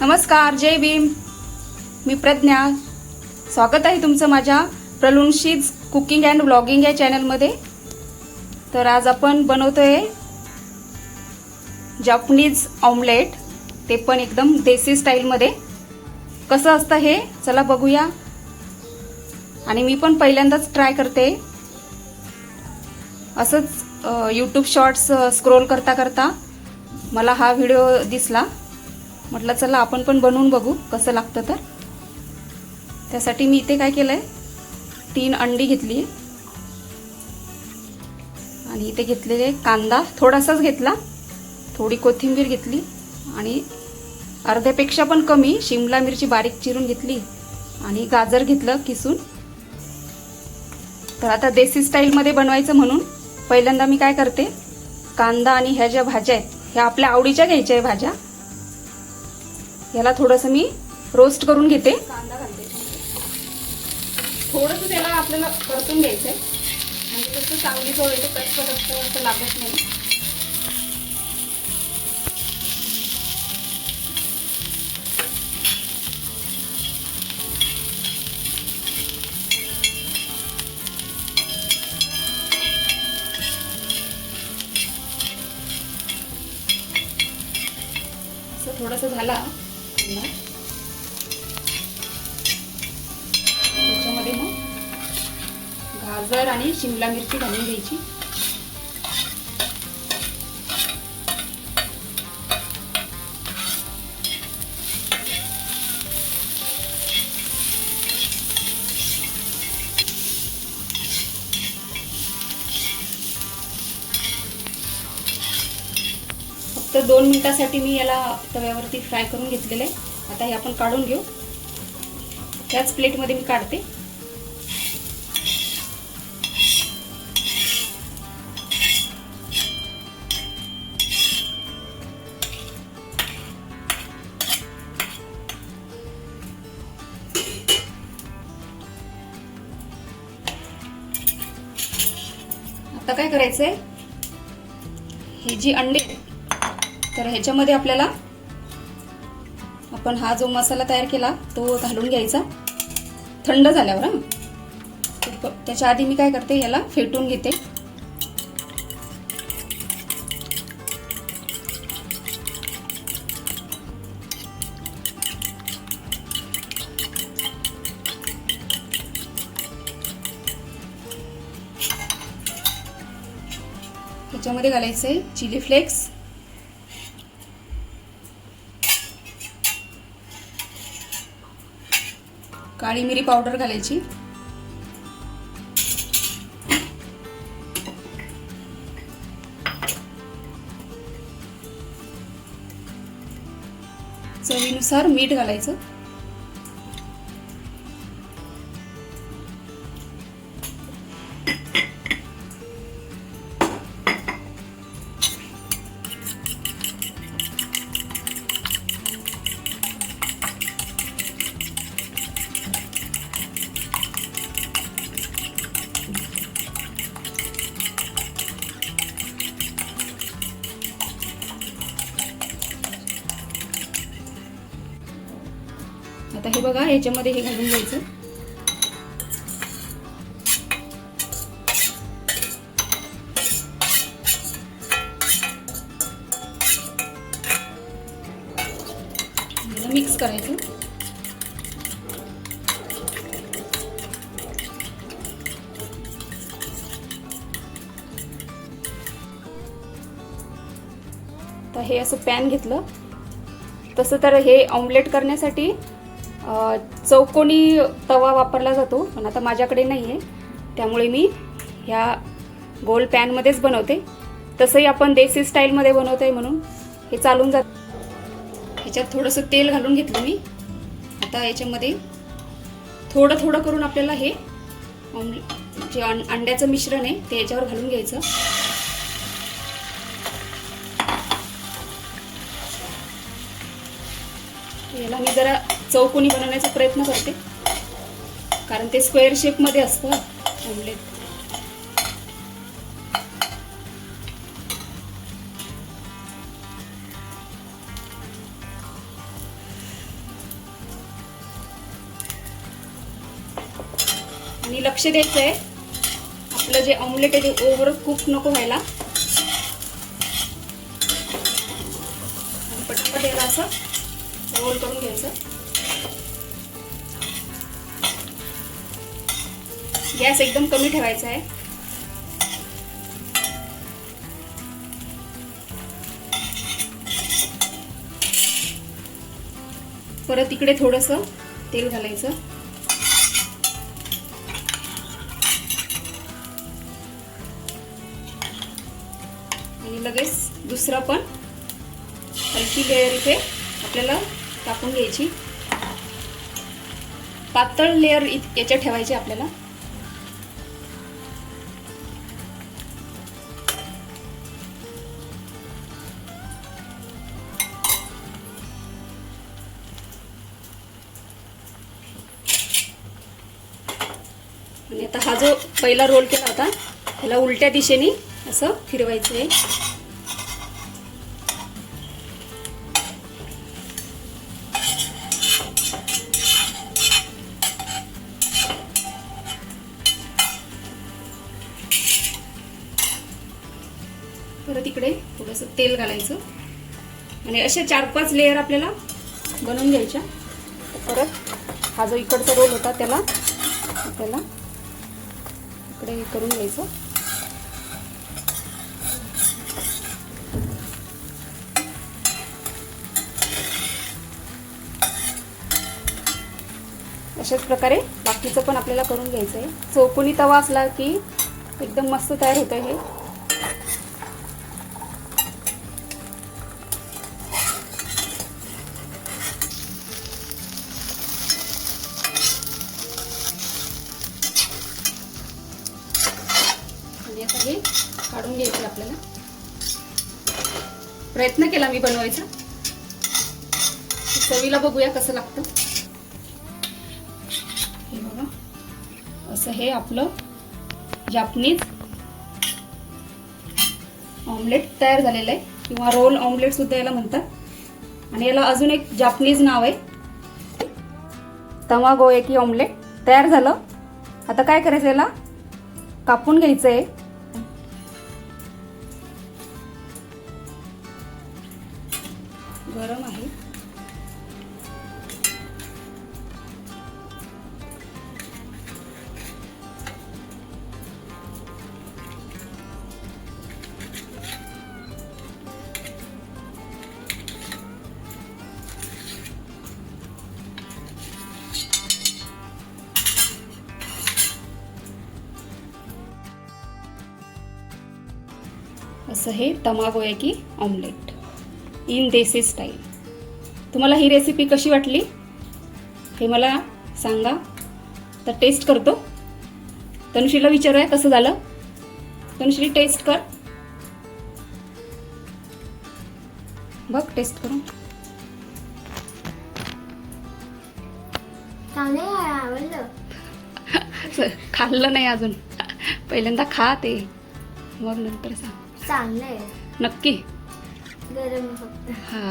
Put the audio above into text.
नमस्कार जय भीम. मी प्रज्ञा. स्वागत आहे तुमचं माझ्या प्रलुनशीज कुकिंग अँड ब्लॉगिंग या चॅनलमध्ये. तर आज आपण बनवतोय जापनीज ऑमलेट. ते पण एकदम देसी स्टाईलमध्ये. कसं असतं हे? चला बघूया. आणि मी पण पहिल्यांदाच ट्राय करते. असंच यूट्यूब शॉर्ट्स स्क्रोल करता करता मला हा व्हिडिओ दिसला. म्हटलं चला आपण पण बनवून बघू कसं लागतं तर. त्यासाठी मी इथे काय केलं आहे तीन अंडी घेतली. आणि इथे घेतलेले कांदा थोडासाच घेतला थोडी कोथिंबीर घेतली आणि अर्ध्यापेक्षा पण कमी शिमला मिरची बारीक चिरून घेतली आणि गाजर घेतलं किसून. तर आता देसी स्टाईलमध्ये बनवायचं म्हणून पहिल्यांदा मी काय करते कांदा आणि ह्या ज्या भाज्या आहेत ह्या आपल्या आवडीच्या घ्यायच्या आहे भाज्या. याला थोडंसं मी रोस्ट करून घेते. कांदा घालते. थोडंसं त्याला आपल्याला परतून घ्यायचं आहे म्हणजे कसं चांगली चव येते कटकट असतं असं लागत नाही. असं थोडंसं झाला. कांदा त्याच्यामध्ये मग गाजर आणि शिमला मिरची घालून घ्यायची. तर दोन मिनिटासाठी मी याला तव्यावरती फ्राय करून घेतलेलं आहे. आता हे आपण काढून घेऊ. त्याच प्लेटमध्ये मी काढते. आता काय करायचंय? ही जी अंडी तर ह्याच्यामध्ये आपल्याला आपण हा जो मसाला तयार केला तो घालून घ्यायचा. थंड झाल्यावर हा. त्याच्या आधी मी काय करते याला फेटून घेते. त्याच्यामध्ये घालायचं आहे चिली फ्लेक्स. काळी मिरी पावडर घालायची. चवीनुसार मीठ घालायचं. बघा ह्याच्यामध्ये हे घालून घ्यायचं. मिक्स करायचं. तर हे असं पॅन घेतलं. तसं तर हे ऑमलेट करण्यासाठी चौकोनी तवा वापरला जातो पण आता माझ्याकडे नाही आहे त्यामुळे मी ह्या गोल पॅनमध्येच बनवते. तसंही आपण देसी स्टाईलमध्ये बनवतो आहे म्हणून हे चालून जात ह्याच्यात थोडंसं तेल घालून घेतलं मी. आता याच्यामध्ये थोडं थोडं करून आपल्याला हे जे अंड्याचं मिश्रण आहे ते याच्यावर घालून घ्यायचं. याला मी जरा चौकोनी बनवण्याचा प्रयत्न करते? कारण ते स्क्वेअर शेपमध्ये असतं. ऑमलेट आणि लक्ष द्यायचं आहे आपलं जे ऑमलेट आहे ते ओव्हर कुक नको व्हायला. पटापट याला असं रोल करून घ्यायचं. गॅस एकदम कमी ठेवायचा आहे. परत इकडे थोडंसं तेल घालायचं. आणि लगेच दुसरा पण हलकी लेअर इथे आपल्याला टाकून घ्यायची. पातळ लेअर याच्यात ठेवायची आपल्याला. आणि आता हा जो पहिला रोल केला होता त्याला उलट्या दिशेने असं फिरवायचं आहे. परत इकडे थोडंसं तेल घालायचं. आणि असे चार पाच लेअर आपल्याला बनवून घ्यायच्या. परत हा जो इकडचा रोल होता त्याला आपल्याला इकडे हे करून घ्यायचं. अशाच प्रकारे बाकीचं पण आपल्याला करून घ्यायचं आहे चौकोनी तवा असला की एकदम मस्त तयार होतं हे. आणि आता हे काढून घ्यायचं आपल्याला. प्रयत्न केला मी बनवायचा. चवीला बघूया कसं लागतं. हे बघा. असं हे आपलं जापनीज ऑमलेट तयार झालेलं आहे. किंवा रोल ऑमलेट सुद्धा याला म्हणतात. आणि याला अजून एक जापनीज नाव आहे. तवा गोयकी ऑमलेट तयार झालं. आता काय करायचं याला? कापून घ्यायचं आहे गरम आहे. असं हे tamagoyaki omelette in desi style तुम्हाला ही रेसिपी कशी वाटली? हे मला सांगा. तर टेस्ट करतो. तनुश्रीला विचारूया कसं झालं. तनुश्री टेस्ट कर. बघ टेस्ट करून. खाल्लं नाही अजून. पहिल्यांदा खा ते. मग नंतर सांग. नक्की. गरम आहे फक्त हा